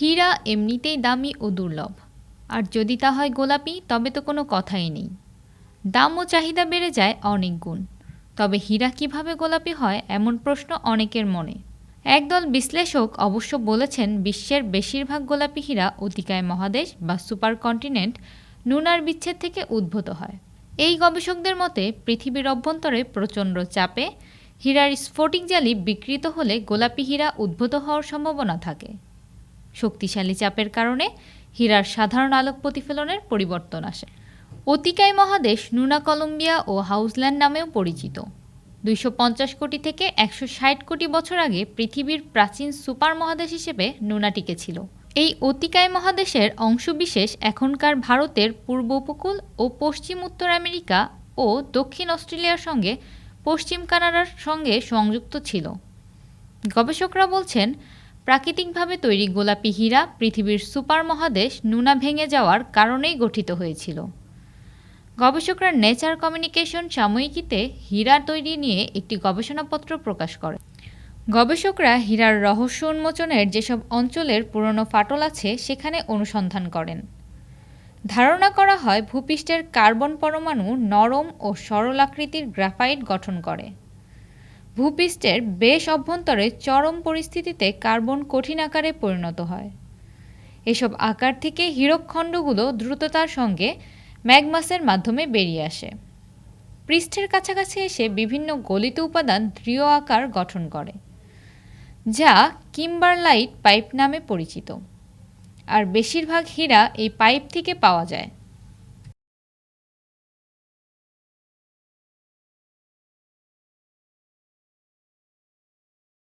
হীরা এমনিতেই দামি ও দুর্লভ। আর যদি তা হয় গোলাপি, তবে তো কোনো কথাই নেই। দাম ও চাহিদা বেড়ে যায় অনেক গুণ। তবে হীরা কীভাবে গোলাপি হয়, এমন প্রশ্ন অনেকের মনে। একদল বিশ্লেষক অবশ্য বলেছেন, বিশ্বের বেশিরভাগ গোলাপি হীরা অতিকায় মহাদেশ বা সুপার কন্টিনেন্ট নুনার বিচ্ছেদ থেকে উদ্ভূত হয়। এই গবেষকদের মতে, পৃথিবীর অভ্যন্তরে প্রচণ্ড চাপে হীরার স্ফটিক জালি বিকৃত হলে গোলাপি হীরা উদ্ভূত হওয়ার সম্ভাবনা থাকে। শক্তিশালী চাপের কারণে হীরার সাধারণ আলোক প্রতিফলনের পরিবর্তন আসে। অতিকায় মহাদেশ নুনা কলম্বিয়া ও হাউসল্যান্ড নামেও পরিচিত। দুইশো পঞ্চাশ কোটি থেকে একশো ষাট কোটি বছর আগে পৃথিবীর প্রাচীন সুপার মহাদেশ হিসেবে নুনা টিকেছিল। এই অতিকায় মহাদেশের অংশবিশেষ এখনকার ভারতের পূর্ব উপকূল ও পশ্চিম উত্তর আমেরিকা ও দক্ষিণ অস্ট্রেলিয়ার সঙ্গে পশ্চিম কানাডার সঙ্গে সংযুক্ত ছিল। গবেষকরা বলছেন প্রাকৃতিকভাবে তৈরি গোলাপি হীরা পৃথিবীর সুপার মহাদেশ নুনা ভেঙে যাওয়ার কারণেই গঠিত হয়েছিল। গবেষকরা নেচার কমিউনিকেশন সাময়িকীতে হীরা তৈরি নিয়ে একটি গবেষণাপত্র প্রকাশ করে গবেষকরা হীরার রহস্য উন্মোচনের যেসব অঞ্চলের পুরনো ফাটল আছে সেখানে অনুসন্ধান করেন। ধারণা করা হয় ভূপৃষ্ঠের কার্বন পরমাণু নরম ও সরল আকৃতির গ্রাফাইট গঠন করে। ভূপৃষ্ঠের বেশ অভ্যন্তরে চরম পরিস্থিতিতে কার্বন কঠিন আকারে পরিণত হয়। এসব আকার থেকে হীরকখণ্ডগুলো দ্রুততার সঙ্গে ম্যাগমাসের মাধ্যমে বেরিয়ে আসে। পৃষ্ঠের কাছাকাছি এসে বিভিন্ন গলিত উপাদান দৃঢ় আকার গঠন করে, যা কিম্বারলাইট পাইপ নামে পরিচিত। আর বেশিরভাগ হীরা এই পাইপ থেকে পাওয়া যায়।